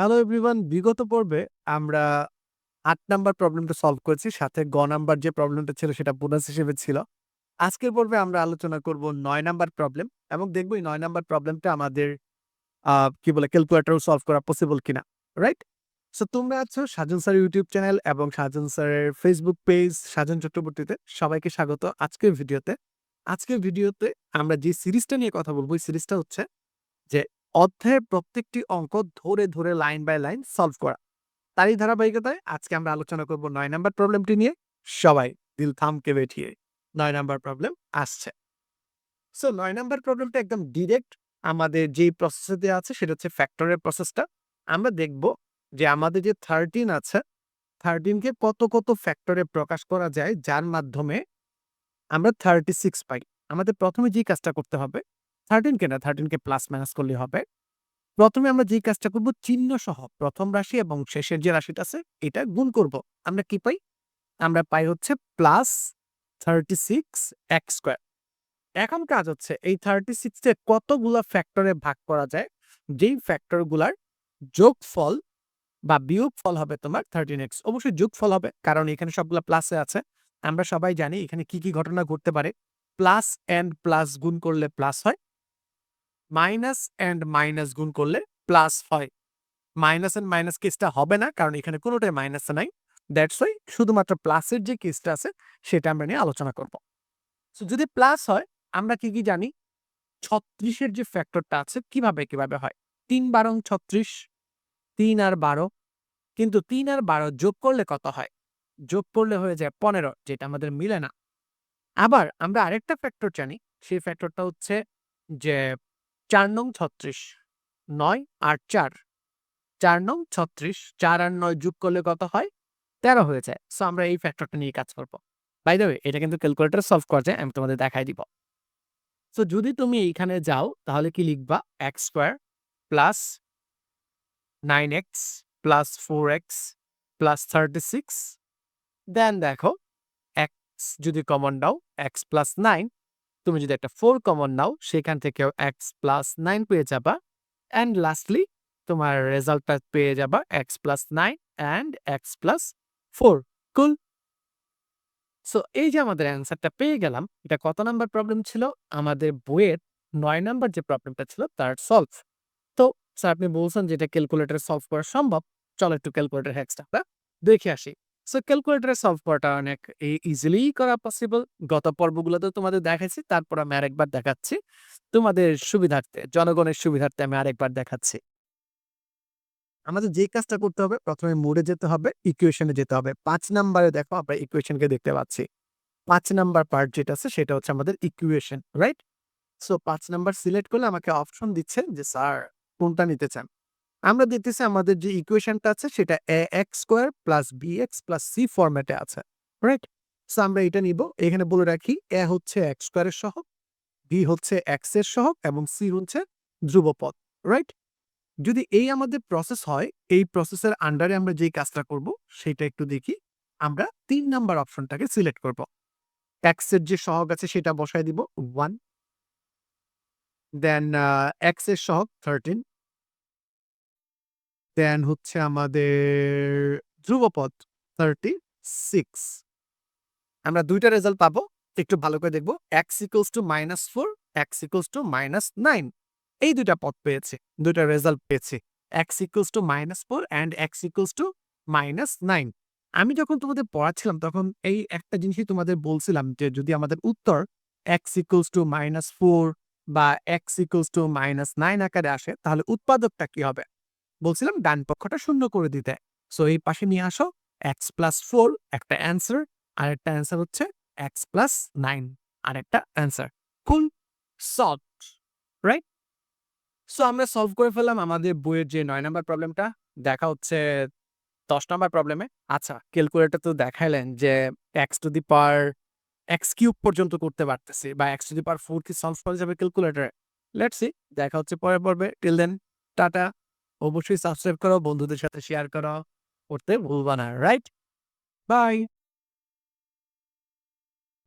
Hello everyone, বিগত পর্বে আমরা আট নাম্বার প্রবলেমটা সলভ করেছি। সাথে গ নাম্বার যে প্রবলেমটা ছিল সেটা বোনাস হিসেবে ছিল। আজকের পর্বে আমরা আলোচনা করব নয় নাম্বার প্রবলেম এবং দেখব এই ৯ নাম্বার প্রবলেমটা আমাদের কি বলে ক্যালকুলেটরেও সলভ করা পসিবল কিনা। রাইট? সো তোমরা আছো সাজন স্যারের ইউটিউব চ্যানেল এবং সাজন স্যারের ফেসবুক পেজ সাজন চক্রবর্তীতে সবাইকে স্বাগত আজকের ভিডিওতে। আজকের ভিডিওতে আমরা যে সিরিজটা নিয়ে কথা বলব এই সিরিজটা হচ্ছে অধ্যায়ের প্রত্যেকটি অঙ্ক ধরে ধরে লাইন বাই লাইন সলভ করা। তারই ধারাবাহিকতায় আজকে আমরা আলোচনা করব নয় নাম্বার প্রবলেমটি নিয়ে। সবাই দিল থামকে বেঠিয়ে নয় নাম্বার প্রবলেম আসছে। সো নয় নাম্বার প্রবলেমটা একদম ডিরেক্ট আমাদের যেই প্রসেসে দেওয়া আছে সেটা হচ্ছে ফ্যাক্টরের প্রসেসটা আমরা দেখব যে আমাদের যে থার্টিন আছে থার্টিনকে কত কত ফ্যাক্টরে প্রকাশ করা যায়, যার মাধ্যমে আমরা থার্টি সিক্স পাই। আমাদের প্রথমে যে কাজটা করতে হবে 13 কে না 13 কে প্লাস মাইনাস করলেই হবে। ১ম এ আমরা যেই কাজটা করব চিহ্ন সহ ১ম রাশি এবং শেষের যে রাশিটা আছে এটা গুণ করব। আমরা কি পাই? আমরা পাই হচ্ছে প্লাস 36 এক্স স্কয়ার। এখন কাজ হচ্ছে এই 36 কে কতগুলা ফ্যাক্টরে ভাগ করা যায় যেই ফ্যাক্টরগুলার যোগফল বা বিয়োগ ফল হবে তোমার 13x অবশ্যই যোগফল হবে কারণ এখানে সবগুলা প্লাসে আছে। আমরা সবাই জানি এখানে কি, কি ঘটনা ঘটতে পারে। প্লাস এন্ড প্লাস গুণ করলে প্লাস হয়। মাইনাস অ্যান্ড মাইনাস গুণ করলে প্লাস হয়। মাইনাস অ্যান্ড মাইনাস কেসটা হবে না কারণ এখানে কোনোটাই মাইনাস নাই। দ্যাটস ওয়াই শুধুমাত্র প্লাসের যে কেসটা আছে সেটা আমরা নিয়ে আলোচনা করব। সো যদি প্লাস হয় আমরা কি, কি জানি? ছত্রিশের যে ফ্যাক্টরটা আছে কীভাবে, কীভাবে হয়? তিন বারং ৩৬ ৩ আর ১২ কিন্তু তিন আর ১২ যোগ করলে কত হয়? যোগ করলে হয়ে যায় ১৫ যেটা আমাদের মিলে না। আবার আমরা আরেকটা ফ্যাক্টর জানি। সেই ফ্যাক্টরটা হচ্ছে যে ৪ নং ৩৬ ৯ আর ৪ ৪ নং ৩৬ ৪ আর নয় যোগ করলে কত হয়? ১৩ হয়ে যায়। সো আমরা এই ফ্যাক্টরটা নিয়ে কাজ করব। বাই দ্য এটা কিন্তু ক্যালকুলেটরে সলভ করা যায়। আমি তোমাদের দেখাই দিব। সো যদি তুমি এইখানে যাও, তাহলে কি লিখবা? X square plus nine x plus four x plus 36 then দেখো এক্স যদি কমন নাও এক্স প্লাস 9 তুমি যদি একটা 4 কমন নাও, সেখান থেকেও এক্স প্লাস নাইন পেয়ে যাবা। অ্যান্ড লাস্টলি তোমার রেজাল্টটা পেয়ে যাবা x plus nine and x plus 4 cool? So এই যে আমাদের অ্যান্সারটা পেয়ে গেলাম, এটা কত নাম্বার প্রবলেম ছিল? আমাদের বইয়ের নয় নাম্বার যে প্রবলেমটা ছিল, তার সলভ। তো স্যার আপনি বলছেন যে এটা ক্যালকুলেটরে সলভ করা সম্ভব। চলো একটু ক্যালকুলেটর হ্যাক্সটা আমরা দেখে আসি। সো ক্যালকুলেটরে সলভ করাটা অনেক ইজিলি করা পসিবল। গত পর্বগুলোতে তোমাদের দেখাইছি তারপর আমি আরেকবার দেখাচ্ছি। তোমাদের সুবিধার্থে, জনগণের সুবিধার্থে আমি আরেকবার দেখাচ্ছি। আমাদের যে কাজটা করতে হবে প্রথমে মোডে যেতে হবে, ইকুয়েশনে যেতে হবে। পাঁচ নাম্বারে দেখো আমরা ইকুয়েশনকে দেখতে পাচ্ছি। পাঁচ নাম্বার পার্ট যেটা আছে সেটা হচ্ছে আমাদের ইকুয়েশন, রাইট? সো পাঁচ নাম্বার সিলেক্ট করলে আমাকে অপশন দিচ্ছে যে স্যার কোনটা নিতে চান? আমরা দেখতেছি আমাদের যে ইকুয়েশনটা আছে সেটা a x square plus b x plus c ফরম্যাটে আছে, রাইট? সো আমরা এটা নিব। এখানে বলে রাখি এ হচ্ছে এক্স স্কোয়ারের সহগ, বি হচ্ছে x এর সহগ এবং সি হচ্ছে ধ্রুবপদ, রাইট? যদি এই আমাদের প্রসেস হয় এই প্রসেসের আন্ডারে আমরা যেই কাজটা করব সেটা একটু দেখি। আমরা তিন নাম্বার অপশনটাকে সিলেক্ট করব। x এর যে সহগ আছে সেটা বসায় দিব ওয়ান দেন x এর সহগ 13 দেন হচ্ছে আমাদের ধ্রুবপদ 36 আমরা ২ টা রেজাল্ট পাবো। একটু ভালো করে দেখব। x equals to -4 x equals to -9 এই ২ টা পদ পেয়েছি। ২ রেজাল্ট পেয়েছি। x equals to -4 and x equals to -9 আমি যখন তোমাদের পড়াচ্ছিলাম, তখন এই একটা জিনিসই তোমাদের বলছিলাম যে যদি আমাদের উত্তর x equals to minus four বা x equals to minus nine আকারে আসে, তাহলে উৎপাদকটা কি হবে? বলছিলাম ডান পক্ষটা শূন্য করে দিতে। সো এই পাশে নিয়ে আসো এক্স প্লাস ফোর একটা অ্যান্সার আরেকটা অ্যান্সার হচ্ছে x প্লাস 9 আরেকটা answer. Cool? Solved, right? So আমরা সলভ করে ফেললাম আমাদের বইয়ের যে ৯ নাম্বার প্রবলেমটা। দেখা হচ্ছে ১০ নাম্বার প্রবলেমে। আচ্ছা ক্যালকুলেটর তো দেখাইলেন যে x to the power x cube পর্যন্ত করতে পারতেছি বা x to the power four কি সলভ করা যাবে ক্যালকুলেটরে? লেটস। দেখা হচ্ছে পরের পর্বে। টিল দেন টাটা। অবশ্যই সাবস্ক্রাইব করো, বন্ধুদের সাথে শেয়ার করো। করতে ভুলবা না, রাইট? বাই।